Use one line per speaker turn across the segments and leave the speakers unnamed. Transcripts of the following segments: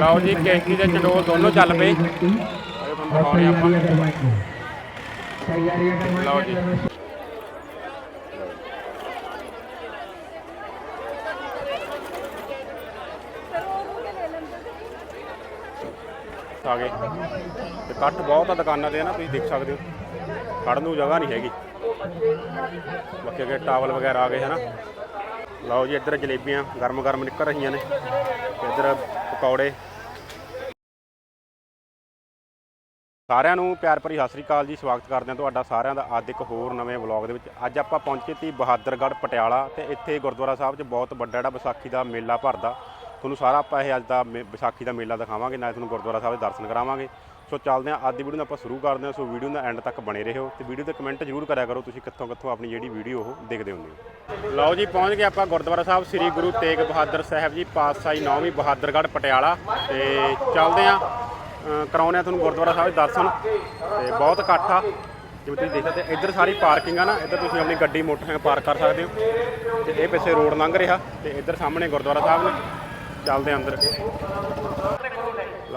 ਲਓ ਜੀ ਕੇਸੀ ਤੇ ਚੰਡੋਲ ਦੋਨੋਂ ਚੱਲ ਪਏ। ਆਏ ਤੁਹਾਨੂੰ ਦਿਖਾਉਣੇ ਆਪਾਂ ਲਓ ਜੀ। ਆ ਗਏ। ਤੇ ਕੱਠ ਬਹੁਤ ਆ ਦੁਕਾਨਾਂ ਤੇ ਨਾ ਤੁਸੀਂ ਦੇਖ ਸਕਦੇ ਹੋ। ਖੜਨ ਨੂੰ ਜਗ੍ਹਾ ਨਹੀਂ ਹੈਗੀ। ਬਾਕੀ ਅੱਗੇ ਟਾਵਲ ਵਗੈਰਾ ਆ ਗਏ, ਹਨਾ। ਲਓ ਜੀ, ਇੱਧਰ ਜਲੇਬੀਆਂ ਗਰਮ ਗਰਮ ਨਿਕਲ ਰਹੀਆਂ ਨੇ। ਤੇ ਇੱਧਰ ਪਕੌੜੇ। ਸਾਰਿਆਂ ਨੂੰ ਪਿਆਰ ਭਰੀ ਸਤਿ ਸ੍ਰੀ ਅਕਾਲ ਜੀ, ਸਵਾਗਤ ਕਰਦੇ ਹਾਂ ਤੁਹਾਡਾ ਸਾਰਿਆਂ ਦਾ ਅੱਜ ਇੱਕ ਹੋਰ ਨਵੇਂ ਵਲੌਗ ਦੇ ਵਿੱਚ। ਅੱਜ ਆਪਾਂ ਪਹੁੰਚੇ ਤੀ ਬਹਾਦਰਗੜ੍ਹ ਪਟਿਆਲਾ ਤੇ ਇੱਥੇ ਗੁਰਦੁਆਰਾ ਸਾਹਿਬ 'ਚ ਬਹੁਤ ਵੱਡਾ ਜਿਹੜਾ ਵਿਸਾਖੀ ਦਾ ਮੇਲਾ ਭਰਦਾ। ਤੁਹਾਨੂੰ ਸਾਰਾ ਆਪਾਂ ਇਹ ਅੱਜ ਦਾ ਵਿਸਾਖੀ ਦਾ ਮੇਲਾ ਦਿਖਾਵਾਂਗੇ, ਨਾਲ ਤੁਹਾਨੂੰ ਗੁਰਦੁਆਰਾ ਸਾਹਿਬ ਦੇ ਦਰਸ਼ਨ ਕਰਾਵਾਂਗੇ। ਸੋ ਚੱਲਦੇ ਹਾਂ ਅੱਜ ਦੀ ਵੀਡੀਓ ਨੂੰ ਆਪਾਂ ਸ਼ੁਰੂ ਕਰਦੇ ਹਾਂ। ਸੋ ਵੀਡੀਓ ਦਾ ਐਂਡ ਤੱਕ ਬਣੇ ਰਹੋ ਤੇ ਵੀਡੀਓ ਤੇ ਕਮੈਂਟ ਜ਼ਰੂਰ ਕਰਿਆ ਕਰੋ ਤੁਸੀਂ ਕਿੱਥੋਂ ਕਿੱਥੋਂ ਆਪਣੀ ਜਿਹੜੀ ਵੀਡੀਓ ਉਹ ਦੇਖਦੇ ਹੁੰਦੇ ਹੋ। ਲਓ ਜੀ ਪਹੁੰਚ ਗਏ ਆਪਾਂ ਗੁਰਦੁਆਰਾ ਸਾਹਿਬ ਸ੍ਰੀ ਗੁਰੂ ਤੇਗ ਬਹਾਦਰ ਸਾਹਿਬ ਜੀ ਪਾਤਸ਼ਾਹੀ ਨੌਵੀਂ ਬਹਾਦਰਗੜ੍ਹ ਪਟਿਆਲਾ। ਤੇ ਚੱਲਦੇ ਹਾਂ ਅ, ਕਰਾਉਂਦੇ ਆ ਤੁਹਾਨੂੰ ਗੁਰਦੁਆਰਾ ਸਾਹਿਬ ਦੇ ਦਰਸ਼ਨ। ਤੇ ਬਹੁਤ ਇਕੱਠ ਆ। ਜਿਵੇਂ ਤੁਸੀਂ ਦੇਖ ਸਕਦੇ ਇੱਧਰ ਸਾਰੀ ਪਾਰਕਿੰਗ ਆ ਨਾ ਇੱਧਰ ਤੁਸੀਂ ਆਪਣੀ ਗੱਡੀ ਮੋਟਰਸਾਈਕਲ ਪਾਰਕ ਕਰ ਸਕਦੇ ਹੋ। ਤੇ ਇਹ ਪਿੱਛੇ ਰੋਡ ਲੰਘ ਰਿਹਾ ਤੇ ਇੱਧਰ ਸਾਹਮਣੇ ਗੁਰਦੁਆਰਾ ਸਾਹਿਬ ਨੇ। ਚੱਲਦੇ ਆ ਅੰਦਰ।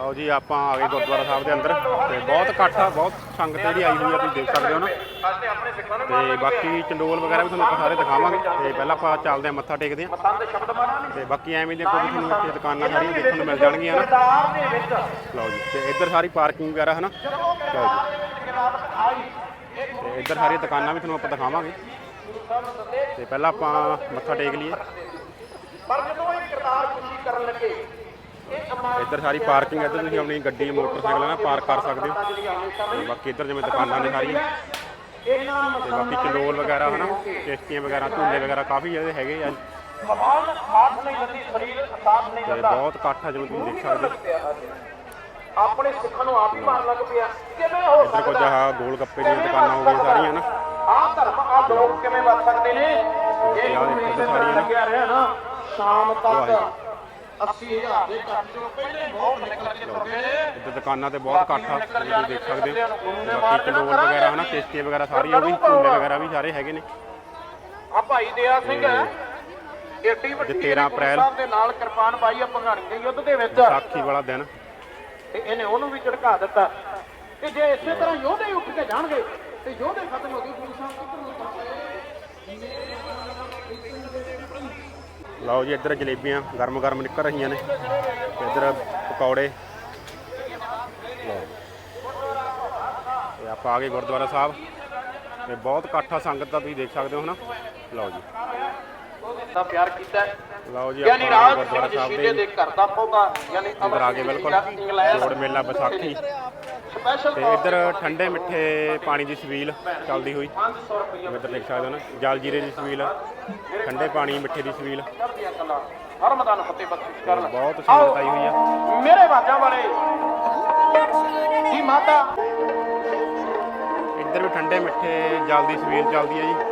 ਲਓ ਜੀ, ਆਪਾਂ ਆ ਗਏ ਗੁਰਦੁਆਰਾ ਸਾਹਿਬ ਦੇ ਅੰਦਰ ਤੇ ਬਹੁਤ ਇਕੱਠ ਆ, ਬਹੁਤ ਸੰਗਤ ਜਿਹੜੀ ਆਈ ਹੋਈ ਆ, ਤੁਸੀਂ ਦੇਖ ਸਕਦੇ ਹੋ ਨਾ। ਤੇ ਬਾਕੀ ਚੰਡੋਲ ਵਗੈਰਾ ਵੀ ਤੁਹਾਨੂੰ ਆਪਾਂ ਸਾਰੇ ਦਿਖਾਵਾਂਗੇ। ਤੇ ਪਹਿਲਾਂ ਆਪਾਂ ਚੱਲਦੇ ਆ ਮੱਥਾ ਟੇਕਦੇ ਆ ਤੇ ਬਾਕੀ ਐਵੇਂ ਦੀਆਂ ਕੋਈ ਤੁਹਾਨੂੰ ਇੱਥੇ ਦੁਕਾਨਾਂ ਸਾਰੀਆਂ ਦੇਖਣ ਨੂੰ ਮਿਲ ਜਾਣਗੀਆਂ ਨਾ। ਲਓ ਜੀ, ਤੇ ਇੱਧਰ ਸਾਰੀ ਪਾਰਕਿੰਗ ਵਗੈਰਾ ਹੈ ਨਾ ਲਓ ਜੀ। ਤੇ ਇੱਧਰ ਸਾਰੀਆਂ ਦੁਕਾਨਾਂ ਵੀ ਤੁਹਾਨੂੰ ਆਪਾਂ ਦਿਖਾਵਾਂਗੇ। ਤੇ ਪਹਿਲਾਂ ਆਪਾਂ ਮੱਥਾ ਟੇਕ ਲਈਏ।
ਪਰ ਜਦੋਂ ਇਹ ਕਿਰਦਾਰ ਖੁਸ਼ੀ ਕਰਨ ਲੱਗੇ
ਇੱਧਰ ਸਾਰੀ ਪਾਰਕਿੰਗ ਇੱਧਰ ਤੁਸੀਂ ਆਪਣੀ ਗੱਡੀ ਮੋਟਰਸਾਈਕਲ ਨਾ ਪਾਰਕ ਕਰ ਸਕਦੇ ਹੋ। ਤੇ ਬਾਕੀ ਇੱਧਰ ਜਿਵੇਂ ਦੁਕਾਨਾਂ ਨੇ ਸਾਰੀਆਂ
ਇਹਨਾਂ
ਤੇ ਬਾਕੀ ਚੰਡੋਲ ਵਗੈਰਾ ਹਨਾ ਕਿਸ਼ਤੀਆਂ ਵਗੈਰਾ ਝੂਲੇ ਵਗੈਰਾ ਕਾਫੀ ਜਿਹੜੇ ਹੈਗੇ ਆ।
ਸਵਾਲ ਸਾਥ ਨਹੀਂ ਦਿੰਦੀ ਸਰੀਰ ਸਾਥ ਨਹੀਂ ਦਿੰਦਾ
ਬਹੁਤ ਇਕੱਠ ਆ ਜਿਵੇਂ ਤੁਸੀਂ ਦੇਖ ਸਕਦੇ
ਆਪਣੇ ਸਿੱਖਾਂ ਨੂੰ ਆਪ ਹੀ ਮਾਰਨ ਲੱਗ ਪਿਆ। ਕਿਵੇਂ ਹੋ
ਇੱਧਰ ਕੁਝ
ਸਕਦਾ
ਆਹ ਗੋਲ ਗੱਪੇ ਦੀਆਂ ਦੁਕਾਨਾਂ ਹੋ ਗਈਆਂ ਸਾਰੀਆਂ ਨਾ
ਆਹ ਧਰਮ ਆਹ ਲੋਕ ਕਿਵੇਂ ਵੱਧ ਸਕਦੇ ਨੇ? ਇਹ
ਸਾਰੀਆਂ।
ਲੱਗਿਆ ਰਿਹਾ ਨਾ ਸ਼ਾਮ ਤੱਕ। 80000 ਦੇ ਘੱਟ ਚੋਂ ਪਹਿਲੇ ਬਹੁਤ ਨਿਕਲ ਕੇ ਤੁਰੇ ਨੇ।
ਇੱਧਰ ਦੁਕਾਨਾਂ ਤੇ ਬਹੁਤ ਇਕੱਠ ਆ ਤੁਸੀਂ ਦੇਖ ਸਕਦੇ ਹੋ। ਬਾਕੀ ਚੰਡੋਲ ਵਗੈਰਾ ਹਨਾ ਕਿਸ਼ਤੀਆਂ ਵਗੈਰਾ ਸਾਰੀਆਂ ਵੀ ਝੂਲੇ ਵਗੈਰਾ ਵੀ ਸਾਰੇ ਹੈਗੇ ਨੇ।
ਆ ਭਾਈ ਦਇਆ ਸਿੰਘ ਹੈ। ਏਡੀ ਵੱਡੀ
13 ਅਪ੍ਰੈਲ।
ਦੇ ਨਾਲ ਕਿਰਪਾਨ ਪਾਈ ਆ ਭੰਗਾਣੀ ਦੇ ਯੁੱਧ ਦੇ ਵਿੱਚ।
ਵਿਸਾਖੀ ਵਾਲਾ ਦਿਨ।
ਤੇ ਇਹਨੇ ਉਹਨੂੰ ਵੀ ਝਟਕਾ ਦਿੱਤਾ। ਤੇ ਜੇ ਇਸੇ ਤਰ੍ਹਾਂ ਯੋਧੇ ਉੱਠ ਕੇ ਜਾਣਗੇ ਤੇ ਯੋਧੇ ਖਤਮ ਹੋ ਗਏ ਗੁਰੂ ਸਾਹਿਬ ਕਿੱਧਰ ਨੂੰ
ਲਓ ਜੀ ਇੱਧਰ ਜਲੇਬੀਆਂ ਗਰਮ ਗਰਮ ਨਿਕਲ ਰਹੀਆਂ ਨੇ ਤੇ ਇੱਧਰ ਪਕੌੜੇ। ਲਓ। ਤੇ ਆਪਾਂ ਆ ਗਏ ਗੁਰਦੁਆਰਾ ਸਾਹਿਬ। ਤੇ ਬਹੁਤ ਇਕੱਠਾ ਸੰਗਤ ਦਾ ਤੁਸੀਂ ਦੇਖ ਸਕਦੇ ਹੋ ਨਾ ਲਓ ਜੀ।
ਦਾ ਪਿਆਰ ਕੀਤਾ।
ਲਓ ਜੀ
ਯਾਨੀ ਰਾਜ
ਗੁਰਦੁਆਰਾ
ਸਿੰਘ
ਸਾਹਿਬ ਦੇ
ਘਰ ਦਾ ਪੌਦਾ ਯਾਨੀ
ਅੰਦਰ ਆ ਗਏ ਬਿਲਕੁਲ। ਜੋੜ ਮੇਲਾ ਵਿਸਾਖੀ। ਤੇ ਇੱਧਰ ਠੰਡੇ ਮਿੱਠੇ ਪਾਣੀ ਦੀ ਛਬੀਲ ਚੱਲਦੀ ਹੋਈ।
500 ਰੁਪਏ
ਜਿਵੇਂ ਇੱਧਰ ਦੇਖ ਸਕਦੇ ਹੋ ਨਾ ਜਲ ਜੀਰੇ ਦੀ ਛਬੀਲ ਠੰਡੇ ਪਾਣੀ ਮਿੱਠੇ ਦੀ
ਫਤਿਹ ਕਰਨ
ਬਹੁਤ ਸੰਗਤ ਆਈ ਹੋਈ ਆ
ਮੇਰੇ ਬਾਜਾਂ ਵਾਲੇ ਜੀ ਮਾਤਾ?
ਇੱਧਰ ਵੀ ਠੰਡੇ ਮਿੱਠੇ ਜਲ ਦੀ ਛਬੀਲ ਚੱਲਦੀ ਹੈ ਜੀ।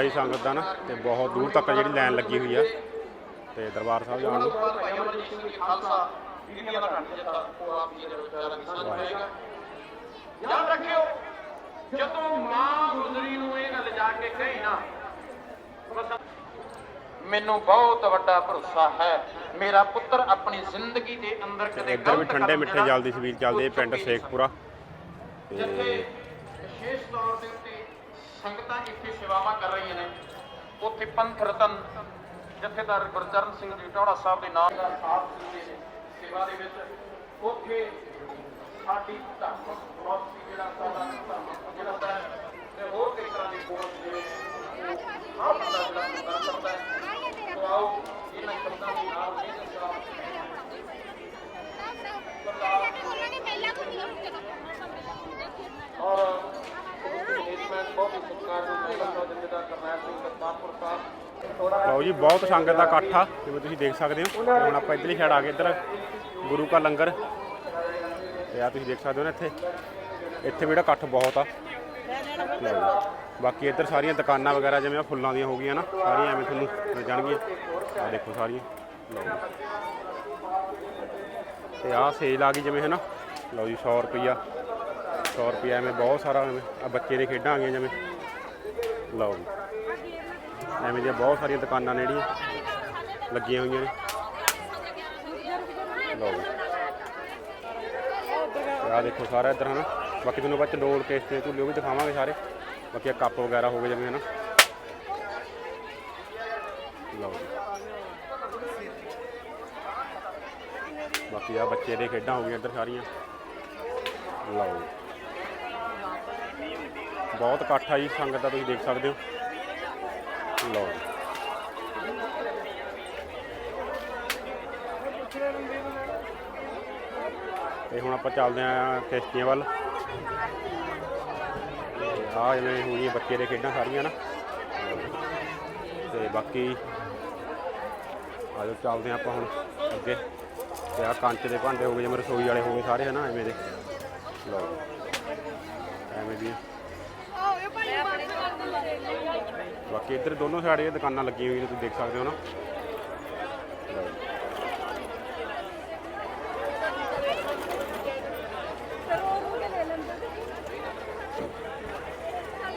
ਇਕੱਠ ਸੰਗਤ ਦਾ ਨਾ ਤੇ ਬਹੁਤ ਦੂਰ ਤੱਕ ਜਿਹੜੀ ਲਾਈਨ ਲੱਗੀ ਹੋਈ ਆ। ਤੇ ਦਰਬਾਰ ਸਾਹਿਬ ਜਾਣ ਨੂੰ।
ਯਾਦ ਰੱਖਿਓ ਜਦੋਂ ਮਾਂ ਗੁਜਰੀ ਇਹ ਗੱਲ ਜਾ ਕੇ ਕਹੀ ਮੈਨੂੰ ਬਹੁਤ ਵੱਡਾ ਭਰੋਸਾ ਹੈ ਮੇਰਾ ਪੁੱਤਰ ਆਪਣੀ ਜ਼ਿੰਦਗੀ ਦੇ ਅੰਦਰ ਕਦੇ
ਇੱਧਰ ਵੀ ਠੰਡੇ ਮਿੱਠੇ ਜਲ ਦੀ ਛਬੀਲ ਚੱਲਦੀ ਪਿੰਡ ਸ਼ੇਖਪੁਰਾ।
ਜਿੱਥੇ
ਤੇ
ਵਿਸ਼ੇਸ਼ ਤੌਰ ਉੱਤੇ ਸੰਗਤਾਂ ਇੱਥੇ ਸੇਵਾਵਾਂ ਕਰ ਰਹੀਆਂ ਨੇ। ਉੱਥੇ ਪੰਥ ਰਤਨ ਜਥੇਦਾਰ ਗੁਰਚਰਨ ਸਿੰਘ ਜੀ ਟੌੜਾ ਸਾਹਿਬ ਦੇ ਨਾਮ ਦਾ ਸਾਥ ਦਿੰਦੇ ਨੇ ਸੇਵਾ ਦੇ ਵਿੱਚ। ਉੱਥੇ ਸਾਡੀ ਧਾਰਮਿਕ ਫਿਲਾਸਫੀ ਜਿਹੜਾ ਸਾਡਾ ਧਰਮ ਜਿਹੜਾ ਹੁੰਦਾ ਹੈ ਤੇ ਹੋਰ ਕਈ ਤਰ੍ਹਾਂ ਦੇ ਕੋਰਸ ਜਿਹੜੇ ਆਹ ਬੰਦਾ ਜਿਹੜਾ ਪ੍ਰੋਗਰਾਮ ਕਰਦਾ ਹੈ ਸੋ ਆਓ ਇਹਨਾਂ ਸ਼ਬਦਾਂ ਦੇ ਨਾਲ ਮਿਲ ਕੇ ਔਰ ਮੈਨੇਜਮੈਂਟ ਬਹੁਤ ਹੀ ਸਤਿਕਾਰਯੋਗ ਹੈ ਬੰਦਾ ਜਿੰਦਾ ਕਰਨੈਲ ਸਿੰਘ ਮਾਨਪੁਰ ਸਾਹਿਬ
ਲਓ ਜੀ, ਬਹੁਤ ਸੰਗਤ ਦਾ ਇਕੱਠ ਆ, ਜਿਵੇਂ ਤੁਸੀਂ ਦੇਖ ਸਕਦੇ ਹੋ। ਤੇ ਹੁਣ ਆਪਾਂ ਇੱਧਰਲੀ ਸਾਈਡ ਆ ਗਏ, ਇੱਧਰ ਗੁਰੂ ਕਾ ਲੰਗਰ। ਤੇ ਆ ਤੁਸੀਂ ਦੇਖ ਸਕਦੇ ਹੋ ਨਾ ਇੱਥੇ। ਇੱਥੇ ਵੀ ਜਿਹੜਾ ਇਕੱਠ ਬਹੁਤ ਆ। ਲਓ ਜੀ। ਬਾਕੀ ਇੱਧਰ ਸਾਰੀਆਂ ਦੁਕਾਨਾਂ ਵਗੈਰਾ ਜਿਵੇਂ ਆ ਫੁੱਲਾਂ ਦੀਆਂ ਹੋ ਗਈਆਂ ਨਾ, ਸਾਰੀਆਂ ਐਵੇਂ ਤੁਹਾਨੂੰ ਮਿਲ ਜਾਣਗੀਆਂ। ਆ ਦੇਖੋ ਸਾਰੀਆਂ। ਲਓ ਜੀ। ਤੇ ਆਹ ਸੇਲ ਆ ਗਈ ਜਿਵੇਂ ਹੈ ਨਾ ਲਓ ਜੀ 100 ਰੁਪਈਆ। 100 ਰੁਪਈਆ ਐਵੇਂ ਬਹੁਤ ਸਾਰਾ ਐਵੇਂ। ਆ ਬੱਚੇ ਦੇ ਖੇਡਾਂ ਆ ਗਈਆਂ ਜਿਵੇਂ। ਲਓ ਜੀ। ਐਵੇਂ ਦੀਆਂ ਬਹੁਤ ਸਾਰੀਆਂ ਦੁਕਾਨਾਂ ਨੇ ਜਿਹੜੀਆਂ ਲੱਗੀਆਂ ਹੋਈਆਂ ਨੇ। ਲਓ ਜੀ। ਤੇ ਆਹ ਦੇਖੋ ਸਾਰਾ ਇੱਧਰ, ਹਨਾ? ਬਾਕੀ ਤੁਹਾਨੂੰ ਬਾਅਦ ਚ ਡੋਲ ਕੇਸ ਤੇ ਝੂਲੇ ਉਹ ਵੀ ਦਿਖਾਵਾਂਗੇ ਸਾਰੇ। ਬਾਕੀ ਆ ਕੱਪ ਵਗੈਰਾ ਹੋ ਗਏ ਜਿਵੇਂ, ਹਨਾ? ਲਓ ਜੀ। ਬਾਕੀ ਆ ਬੱਚੇ ਦੇ ਖੇਡਾਂ ਹੋ ਗਈਆਂ ਇੱਧਰ ਸਾਰੀਆਂ। ਲਓ ਜੀ। ਬਹੁਤ ਇਕੱਠ ਆ ਜੀ, ਸੰਗਤ ਦਾ ਤੁਸੀਂ ਦੇਖ ਸਕਦੇ ਹੋ। ਲਓ ਤੇ ਹੁਣ ਆਪਾਂ ਚੱਲਦੇ ਆਂ ਕਿਸ਼ਤੀਆਂ ਵੱਲ। ਆ ਜਿਵੇਂ ਹੋਈਆਂ ਬੱਚੇ ਦੇ ਖੇਡਾਂ ਸਾਰੀਆਂ ਨਾ। ਤੇ ਬਾਕੀ ਆਜੋ ਚੱਲਦੇ ਆਂ ਆਪਾਂ ਹੁਣ ਅੱਗੇ। ਤੇ ਆ ਕੰਚ ਦੇ ਭਾਂਡੇ ਹੋ ਗਏ, ਜਿਵੇਂ ਰਸੋਈ ਵਾਲੇ ਹੋ ਗਏ ਸਾਰੇ ਹਨਾ, ਐਵੇਂ ਦੇ। ਲਓ। ਐਵੇਂ ਦੀ ਬਾਕੀ ਇੱਧਰ ਦੋਨੋਂ ਸਾਈਡ ਇਹ ਦੁਕਾਨਾਂ ਲੱਗੀਆਂ ਹੋਈਆਂ ਤੁਸੀਂ ਦੇਖ ਸਕਦੇ ਹੋ ਨਾ।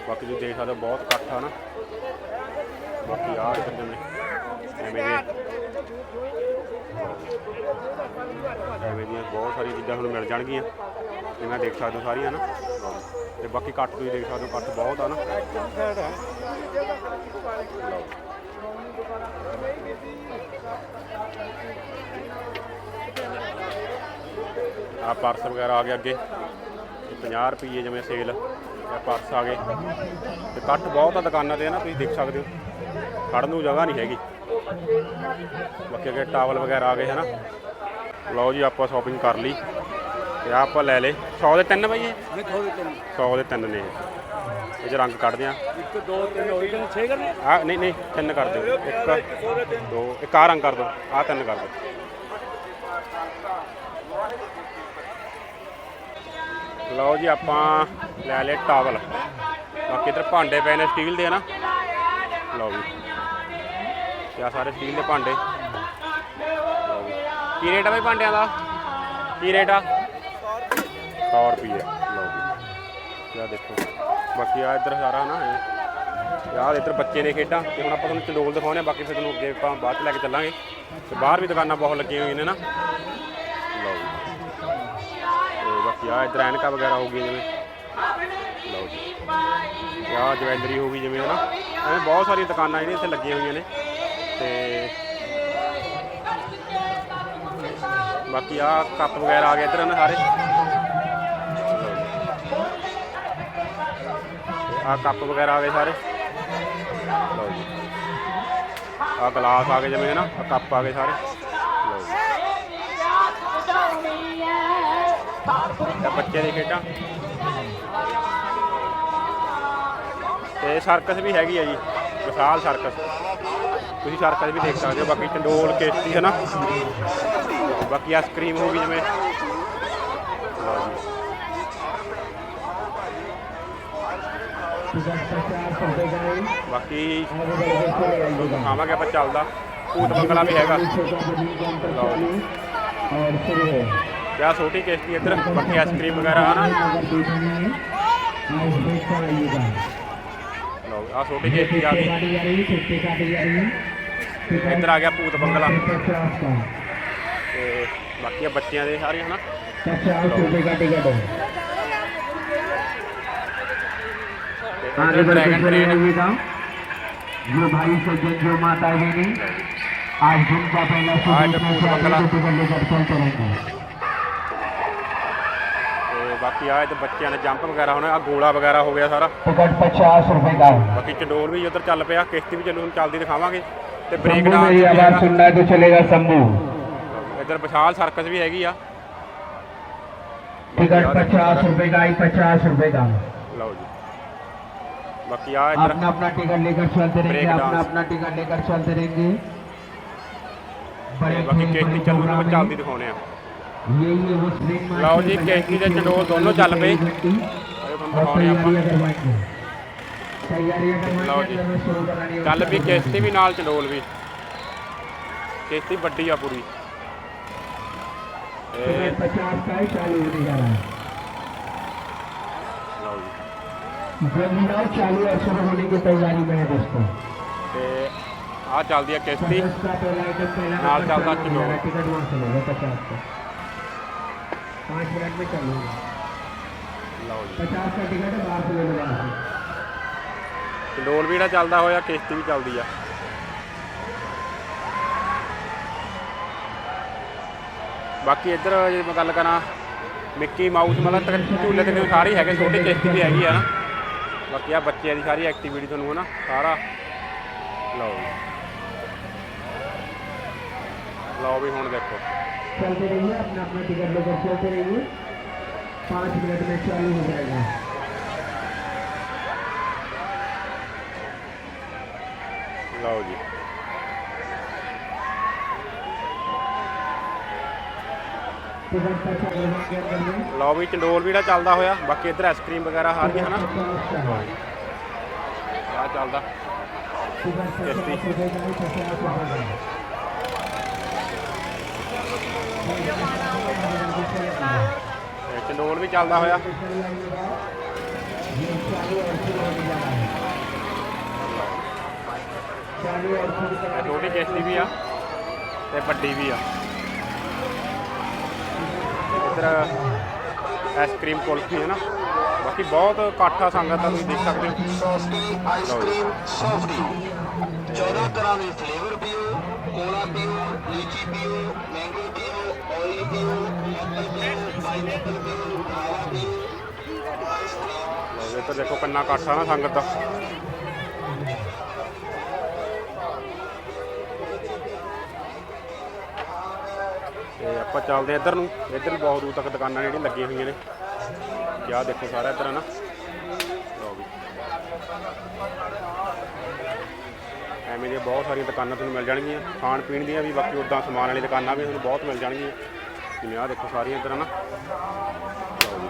ਬਾਕੀ ਤੁਸੀਂ ਦੇਖ ਸਕਦੇ ਹੋ, ਬਹੁਤ ਇਕੱਠ ਆ ਨਾ। ਬਾਕੀ ਆ ਇੱਧਰ ਜਿਵੇਂ ਐਵੇਂ ਦੇ ਐਵੇਂ ਦੀਆਂ ਬਹੁਤ ਸਾਰੀਆਂ ਚੀਜ਼ਾਂ ਤੁਹਾਨੂੰ ਮਿਲ ਜਾਣਗੀਆਂ। ਜਿਵੇਂ ਦੇਖ ਸਕਦੇ ਹੋ ਸਾਰੀਆਂ ਨਾ। ਤੇ ਬਾਕੀ ਇਕੱਠ ਤੁਸੀਂ ਦੇਖ ਸਕਦੇ ਹੋ ਇਕੱਠ ਬਹੁਤ ਆ ਨਾ। ਆ ਪਰਸ ਵਗੈਰਾ ਆ ਗਏ ਅੱਗੇ। ਤੇ 50 ਰੁਪਏ ਜਿਵੇਂ ਸੇਲ ਇਹ ਪਰਸ ਆ ਗਏ। ਤੇ ਇਕੱਠ ਬਹੁਤ ਆ ਦੁਕਾਨਾਂ ਤੇ ਨਾ ਤੁਸੀਂ ਦੇਖ ਸਕਦੇ ਹੋ। ਖੜਨ ਨੂੰ ਜਗ੍ਹਾ ਨਹੀਂ ਹੈਗੀ। ਬਾਕੀ ਅੱਗੇ ਟਾਵਲ ਵਗੈਰਾ ਆ ਗਏ ਹਨਾ। ਲਓ ਜੀ ਆਪਾਂ ਸ਼ਾਪਿੰਗ ਕਰ ਲਈ। ਤੇ ਆਪਾਂ ਲੈ ਲਏ। 100 ਦੇ ਤਿੰਨ ਬਈ ਇਹ? 100 ਦੇ ਤਿੰਨ ਨੇ। ਇਹ 'ਚ ਰੰਗ ਕੱਢਦੇ ਆ।
ਇੱਕ, ਦੋ, ਤਿੰਨ ਹੋਈ ਗਏ 6 ਕਰਨੇ
ਆ? ਨਹੀਂ ਨਹੀਂ, ਤਿੰਨ ਕਰ ਦਿਓ। ਇੱਕ, ਦੋ, ਇੱਕ ਆ ਰੰਗ ਕਰ ਦਿਓ। ਆ ਤਿੰਨ ਕਰ ਦਿਓ। ਲਓ ਜੀ, ਆਪਾਂ ਲੈ ਲਏ ਟਾਵਲ। ਬਾਕੀ ਇਧਰ ਭਾਂਡੇ ਪਏ ਨੇ ਸਟੀਲ ਦੇ ਨਾ ਲਓ ਜੀ। ਕਿਆ ਸਾਰੇ ਸਟੀਲ ਦੇ ਭਾਂਡੇ। ਲਓ ਜੀ। ਕੀ ਰੇਟ ਆ ਬਈ ਭਾਂਡਿਆਂ ਦਾ? ਕੀ ਰੇਟ ਆ? 100 ਰੁਪਏ ਲਓ ਜੀ। ਇਹ ਦੇਖੋ। ਬਾਕੀ ਆ ਇੱਧਰ ਸਾਰਾ ਨਾ, ਇਹ ਯਾਰ ਇੱਧਰ ਬੱਚੇ ਨੇ ਖੇਡਾਂ, ਤੇ ਹੁਣ ਆਪਾਂ ਤੁਹਾਨੂੰ ਚੰਡੋਲ ਦਿਖਾਉਣੇ ਆ, ਬਾਕੀ ਫਿਰ ਤੁਹਾਨੂੰ ਅੱਗੇ ਆਪਾਂ ਬਾਅਦ ਚ ਲੈ ਕੇ ਚੱਲਾਂਗੇ। ਤੇ ਬਾਹਰ ਵੀ ਦੁਕਾਨਾਂ ਬਹੁਤ ਲੱਗੀਆਂ ਹੋਈਆਂ ਨੇ ਨਾ। ਲਓ ਜੀ। ਤੇ ਬਾਕੀ ਆ ਇੱਧਰ ਐਨਕਾਂ ਵਗੈਰਾ ਹੋ ਗਈਆਂ ਜਿਵੇਂ। ਲਓ ਜੀ। ਤੇ ਜਵੈਲਰੀ ਹੋ ਗਈ ਜਿਵੇਂ, ਹਨਾ। ਐਵੇਂ ਬਹੁਤ ਸਾਰੀਆਂ ਦੁਕਾਨਾਂ ਜਿਹੜੀਆਂ ਇੱਥੇ ਲੱਗੀਆਂ ਹੋਈਆਂ ਨੇ। ਤੇ ਬਾਕੀ ਆ ਕੱਪ ਵਗੈਰਾ ਆ ਗਏ ਇੱਧਰ ਨਾ ਸਾਰੇ। ਆ ਕੱਪ ਵਗੈਰਾ ਆ ਗਏ ਸਾਰੇ। ਲਓ ਜੀ। ਆ ਗਲਾਸ ਆ ਗਏ ਜਿਵੇਂ ਹੈ ਨਾ ਆ ਕੱਪ ਆ ਗਏ ਸਾਰੇ। ਲਓ ਜੀ। ਇਹ ਬੱਚੇ ਦੀ ਖੇਡਾਂ। ਤੇ ਸਰਕਸ ਵੀ ਹੈਗੀ ਆ ਜੀ, ਵਿਸ਼ਾਲ ਸਰਕਸ ਤੁਸੀਂ ਸਰਕਸ ਵੀ ਦੇਖ ਸਕਦੇ ਹੋ, ਬਾਕੀ ਚੰਡੋਲ ਕਿਸ਼ਤੀ ਹੈ ਨਾ ਬਾਕੀ ਆਈਸਕ੍ਰੀਮ ਹੋ ਗਈ ਜਿਵੇਂ ਲਓ ਜੀ ਬਾਕੀ ਆਵਾਂਗੇ ਚੱਲਦਾ। ਭੂਤ ਬੰਗਲਾ ਵੀ ਹੈਗਾ। ਔਰ ਫਿਰ ਇੱਧਰ, ਬਾਕੀ ਆਈਸਕ੍ਰੀਮ ਵਗੈਰਾ ਆ ਲਓ ਇੱਧਰ ਆ ਗਿਆ ਭੂਤ ਬੰਗਲਾ। ਤੇ ਬਾਕੀ ਬੱਚਿਆਂ ਦੇ ਸਾਰੇ, ਹਨਾ?
50 ਰੁਪਏ ਦਾ
ਟਿਕਟ
सूचना
पूरा
से
बंगला।
आगे टिकट लेकर चलते रहेंगे
ਤੇ ਬਾਕੀ ਆ ਇੱਧਰ ਬੱਚਿਆਂ ਨੇ ਜੰਪ ਵਗੈਰਾ ਹੋਣਾ ਆ ਗੋਲਾ ਵਗੈਰਾ ਹੋ ਗਿਆ ਸਾਰਾ
टिकट पचास रुपए का है
ਬਾਕੀ ਚੰਡੋਲ ਵੀ ਉੱਧਰ ਚੱਲ ਪਿਆ ਕਿਸ਼ਤੀ ਵੀ ਚੱਲੂ ਚੱਲਦੀ ਦਿਖਾਵਾਂਗੇ ਤੇ ਬ੍ਰੇਕ
शंभू
ਡਾਂਸ
मेरी
ਵੀ
आवाज
ਹੈਗਾ।
सुनना है तो चलेगा शंभू
ਇੱਧਰ ਵਿਸ਼ਾਲ ਸਰਕਸ ਵੀ ਹੈਗੀ ਆ
टिकट पचास रुपए का ही पचास रुपए का
ਲਓ ਜੀ ਬਾਕੀ ਆ ਇੱਧਰ
अपना अपना टिकट लेकर चलते रहेंगे
Break
अपना
dance।
अपना टिकट लेकर चलते रहेंगे बड़े
ਬਾਕੀ
बड़े
ਕਿਸ਼ਤੀ ਚੱਲੂ ਨੂੰ
प्रोग्राम
ਚੱਲਦੀ
है।
ਦਿਖਾਉਣੇ ਆ
यही है वो ट्रेन मार्च
ਲਓ
में
ਜੀ,
बजाएंगे
किश्ती ते
केवल
चंडोल दोनों चल पे।
घंटी
ਆਏ ਤੁਹਾਨੂੰ
और
ਦਿਖਾਉਣੇ ਆਪਾਂ
तैयारियां करवाएंगे तैयारियां
ਲਓ ਜੀ।
करवाएंगे हमें शुरू करानी है
ਚੱਲ ਵੀ ਕਿਸ਼ਤੀ ਵੀ ਨਾਲ ਚੰਡੋਲ ਵੀ ਕਿਸ਼ਤੀ ਵੱਡੀ ਆ ਪੂਰੀ
सुबह
ਇਹ
पचास का ही चालू होने जा रहा है
ਲਓ ਜੀ
जल्दी नाव चालू और शुरू होने की तैयारी में है दोस्तों
ਤੇ ਆ ਚੱਲਦੀ ਆ ਕਿਸ਼ਤੀ
सदस्य का पहला आइटम पहला
नाल
नंबर
चलता
चालू
चलो।
हो रहा है, टिकट वहाँ से लेगा पचास का पाँच मिनट में चालू होगा
ਲਓ ਜੀ
पचास का टिकट है बाहर से ले लो बाहर से
ਚੰਡੋਲ ਵੀ ਜਿਹੜਾ ਚੱਲਦਾ ਹੋਇਆ ਕਿਸ਼ਤੀ ਵੀ ਚੱਲਦੀ ਆ ਬਾਕੀ ਇੱਧਰ ਜੇ ਮੈਂ ਗੱਲ ਕਰਾਂ ਮਿੱਕੀ ਮਾਊਸ ਮਤਲਬ ਤਕ ਝੂਲੇ ਤੇ ਸਾਰੇ ਹੈਗੇ ਛੋਟੀ ਕਿਸ਼ਤੀ ਵੀ ਹੈਗੀ ਆ ਨਾ ਬਾਕੀ ਆ ਬੱਚਿਆਂ ਦੀ ਸਾਰੀ ਐਕਟੀਵਿਟੀ ਤੁਹਾਨੂੰ ਹਨਾ ਸਾਰਾ ਲਓ ਜੀ ਲਓ ਵੀ ਹੁਣ ਦੇਖੋ
चलते रहिए अपना अपना टिकट लेकर चलते रहिए पाँच मिनट में चालू हो जाएगा
ਲਓ ਜੀ ਲਓ ਵੀ ਚੰਡੋਲ ਵੀ ਨਾ ਚੱਲਦਾ ਹੋਇਆ, ਬਾਕੀ ਇੱਧਰ ਆਈਸਕ੍ਰੀਮ ਵਗੈਰਾ
ਆ ਰਹੀਆਂ ਹਨਾ?
ਆ ਚੱਲਦਾ। ਟੇਸਟੀ ਚੰਡੋਲ ਵੀ ਚੱਲਦਾ ਹੋਇਆ। ਇਹ ਛੋਟੀ ਕਿਸ਼ਤੀ ਵੀ ਆ ਤੇ ਵੱਡੀ ਵੀ ਆ। ਇੱਧਰ ਆਈਸਕ੍ਰੀਮ ਕੁਲਫੀ ਹੈ ਨਾ? ਬਾਕੀ ਬਹੁਤ ਇਕੱਠਾ ਸੰਗਤ ਆ ਤੁਸੀਂ ਦੇਖ ਸਕਦੇ ਹੋ।
ਸੌਫਟੀ ਆਈਸਕ੍ਰੀਮ ਸੌਫਟੀ 14 ਤਰ੍ਹਾਂ ਦੇ ਫਲੇਵਰ ਪੀਓ ਕੋਲਾ ਪੀਓ ਲੀਚੀ ਪੀਓ ਮੈਂਗੋ ਪੀਓ ਔਰੇਂਜ ਪੀਓ ਐਪਲ ਪੀਓ ਪਾਈਨਐਪਲ ਪੀਓ ਕਾਵਾ ਪੀਓ। ਆਈਸਕ੍ਰੀਮ
ਲਓ ਇੱਧਰ ਦੇਖੋ ਕਿੰਨਾ ਇਕੱਠ ਆ ਨਾ ਸੰਗਤ। ਦਾ ਤੇ ਆਪਾਂ ਚੱਲਦੇ ਆ ਇੱਧਰ ਨੂੰ। ਇੱਧਰ ਵੀ ਬਹੁਤ ਦੂਰ ਤੱਕ ਦੁਕਾਨਾਂ ਜਿਹੜੀਆਂ ਲੱਗੀਆਂ ਹੋਈਆਂ ਨੇ। ਕੀ ਆਹ ਦੇਖੋ ਸਾਰਾ ਇੱਧਰ ਹੈ ਨਾ ਲਓ ਵੀ। ਐਵੇਂ ਦੀਆਂ ਬਹੁਤ ਸਾਰੀਆਂ ਦੁਕਾਨਾਂ ਤੁਹਾਨੂੰ ਮਿਲ ਜਾਣਗੀਆਂ। ਖਾਣ ਪੀਣ ਦੀਆਂ ਵੀ ਬਾਕੀ ਉਦਾਂ ਸਮਾਨ ਵਾਲੀ ਦੁਕਾਨਾਂ ਵੀ ਤੁਹਾਨੂੰ ਬਹੁਤ ਮਿਲ ਜਾਣਗੀਆਂ। ਜਿਵੇਂ ਆਹ ਦੇਖੋ ਸਾਰੀਆਂ ਇੱਧਰ ਹੈ ਨਾ ਲਓ ਜੀ।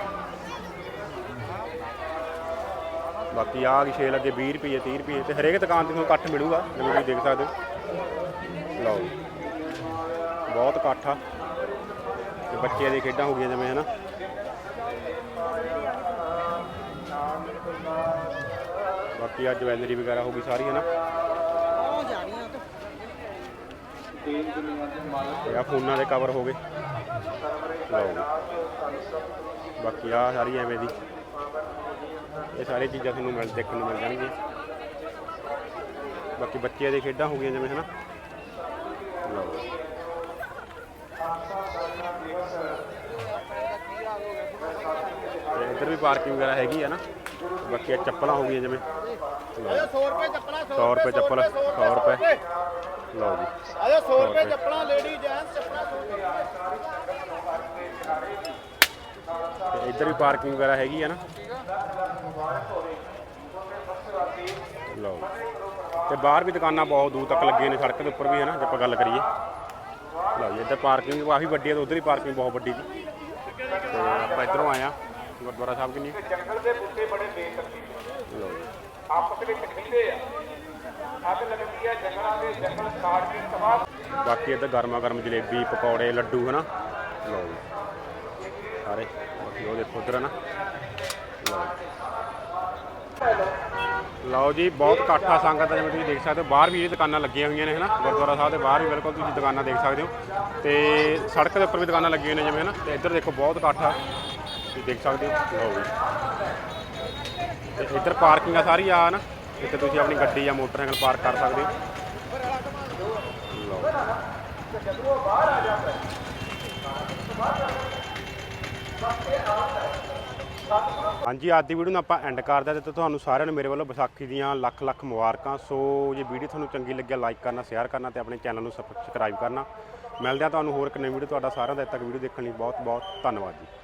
ਬਾਕੀ ਆਹ ਕੀ ਛੇ ਲੱਗੇ 20 ਰੁਪਏ 30 ਰੁਪਏ ਤੇ ਹਰੇਕ ਦੁਕਾਨ ਤੇ ਤੁਹਾਨੂੰ ਇਕੱਠ ਮਿਲੂਗਾ। ਜਿਵੇਂ ਤੁਸੀਂ ਦੇਖ ਸਕਦੇ ਹੋ। ਲਓ ਜੀ। ਬਹੁਤ ਇਕੱਠ ਆ। ਤੇ ਬੱਚਿਆਂ ਦੀਆਂ ਖੇਡਾਂ ਹੋ ਗਈਆਂ ਜਿਵੇਂ, ਹਨਾ? ਬਾਕੀ ਆ ਜਵੈਲਰੀ ਵਗੈਰਾ ਹੋ ਗਈ ਸਾਰੀ, ਹਨਾ? ਤੇ ਆ ਫੋਨਾਂ ਦੇ ਕਵਰ ਹੋ ਗਏ। ਲਓ ਜੀ। ਬਾਕੀ ਆ ਸਾਰੀ ਐਵੇਂ ਦੀ। ਇਹ ਸਾਰੀਆਂ ਚੀਜ਼ਾਂ ਤੁਹਾਨੂੰ ਮਿਲ, ਦੇਖਣ ਨੂੰ ਮਿਲ ਜਾਣਗੀਆਂ। ਬਾਕੀ ਬੱਚਿਆਂ ਦੀਆਂ ਖੇਡਾਂ ਹੋ ਗਈਆਂ ਜਿਵੇਂ, ਹਨਾ? ਲਓ ਤੇ ਇੱਧਰ ਵੀ ਪਾਰਕਿੰਗ ਵਗੈਰਾ ਹੈਗੀ ਆ ਨਾ। ਬਾਕੀ ਚੱਪਲਾਂ ਹੋ ਗਈਆਂ ਜਿਵੇਂ। 100 ਰੁਪਏ ਚੱਪਲਾਂ 100 ਰੁਪਏ ਚੱਪਲ 100 ਰੁਪਏ। ਲਓ ਜੀ।
ਆਜਾ 100
ਰੁਪਏ
ਚੱਪਲਾਂ ਲੇਡੀ ਜੈਂਟਸ ਚੱਪਲਾਂ
ਤੇ ਇੱਧਰ ਵੀ ਪਾਰਕਿੰਗ ਵਗੈਰਾ ਹੈਗੀ ਆ ਨਾ। ਲਓ। ਤੇ ਬਾਹਰ ਵੀ ਦੁਕਾਨਾਂ ਬਹੁਤ ਦੂਰ ਤੱਕ ਲੱਗੀਆਂ ਨੇ ਸੜਕ ਦੇ ਉੱਪਰ ਵੀ ਹੈ ਨਾ ਜੇ ਆਪਾਂ ਗੱਲ ਕਰੀਏ। ਲਓ ਜੀ ਇੱਧਰ ਪਾਰਕਿੰਗ ਕਾਫੀ ਵੱਡੀ ਹੈ ਤੇ ਉਧਰ ਹੀ ਪਾਰਕਿੰਗ ਬਹੁਤ ਵੱਡੀ ਜੀ। ਤੇ ਆਪਾਂ ਇੱਧਰੋਂ ਆਏ ਆ ਗੁਰਦੁਆਰਾ ਸਾਹਿਬ ਕਿੰਨੀ?
ਜੰਗਲ ਦੇ ਬੂਟੇ ਬੜੇ
ਲਓ ਜੀ।
ਆਪਸ ਵਿੱਚ ਖਿੰਦੇ ਆ। ਅੱਗ ਲੱਗਦੀ ਆ ਜੰਗਲਾਂ ਦੇ ਜੰਗਲ ਸਾੜ ਕੇ ਤਬਾਹ।
ਬਾਕੀ ਇੱਧਰ ਗਰਮਾ ਗਰਮ ਜਲੇਬੀ ਪਕੌੜੇ ਲੱਡੂ ਹਨਾ? ਲਓ ਜੀ। ਸਾਰੇ। ਉਹ ਦੇਖੋ ਉੱਧਰ ਨਾ ਲਓ ਜੀ। ਬਹੁਤ ਇਕੱਠਾ ਸੰਗਤ ਜਿਵੇਂ ਤੁਸੀਂ ਦੇਖ ਸਕਦੇ ਹੋ। ਬਾਹਰ ਵੀ ਇਹ ਦੁਕਾਨਾਂ ਲੱਗੀਆਂ ਹੋਈਆਂ ਨੇ ਹਨਾ? ਗੁਰਦੁਆਰਾ ਸਾਹਿਬ ਦੇ ਬਾਹਰ ਵੀ ਬਿਲਕੁਲ ਤੁਸੀਂ ਦੁਕਾਨਾਂ ਦੇਖ ਸਕਦੇ ਹੋ। ਤੇ ਸੜਕ ਦੇ ਉੱਪਰ ਵੀ ਦੁਕਾਨਾਂ ਲੱਗੀਆਂ ਨੇ ਜਿਵੇਂ ਹਨਾ? ਤੇ ਇੱਧਰ ਦੇਖੋ ਬਹੁਤ ਇਕੱਠ ਤੁਸੀਂ ਦੇਖ ਸਕਦੇ ਹੋ, ਲਓ ਜੀ। ਇੱਧਰ ਪਾਰਕਿੰਗ ਆ ਸਾਰੀ, ਆ ਨਾ। ਇੱਥੇ ਤੁਸੀਂ ਆਪਣੀ ਗੱਡੀ ਜਾਂ ਮੋਟਰਸਾਈਕਲ ਪਾਰਕ ਕਰ ਸਕਦੇ ਹੋ। ਲਓ। ਹਾਂਜੀ, ਅੱਜ ਦੀ ਵੀਡੀਓ ਨੂੰ ਆਪਾਂ ਐਂਡ ਕਰਦੇ ਹਾਂ ਤੇ ਤੁਹਾਨੂੰ ਸਾਰਿਆਂ ਨੂੰ ਮੇਰੇ ਵੱਲੋਂ ਵਿਸਾਖੀ ਦੀਆਂ ਲੱਖ ਲੱਖ ਮੁਬਾਰਕਾਂ। ਸੋ ਜੇ ਵੀਡੀਓ ਤੁਹਾਨੂੰ ਚੰਗੀ ਲੱਗਿਆ ਲਾਈਕ ਕਰਨਾ ਸ਼ੇਅਰ ਕਰਨਾ ਤੇ ਆਪਣੇ ਚੈਨਲ ਨੂੰ ਸਬਸਕ੍ਰਾਈਬ ਕਰਨਾ। ਮਿਲਦੇ ਆ ਤੁਹਾਨੂੰ ਹੋਰ ਇੱਕ ਨਵੀਂ ਵੀਡੀਓ ਤੁਹਾਡਾ ਸਾਰਿਆਂ ਦਾ, ਇੱਥੇ ਤੱਕ ਵੀਡੀਓ ਦੇਖਣ ਲਈ ਬਹੁਤ ਬਹੁਤ ਧੰਨਵਾਦ ਜੀ।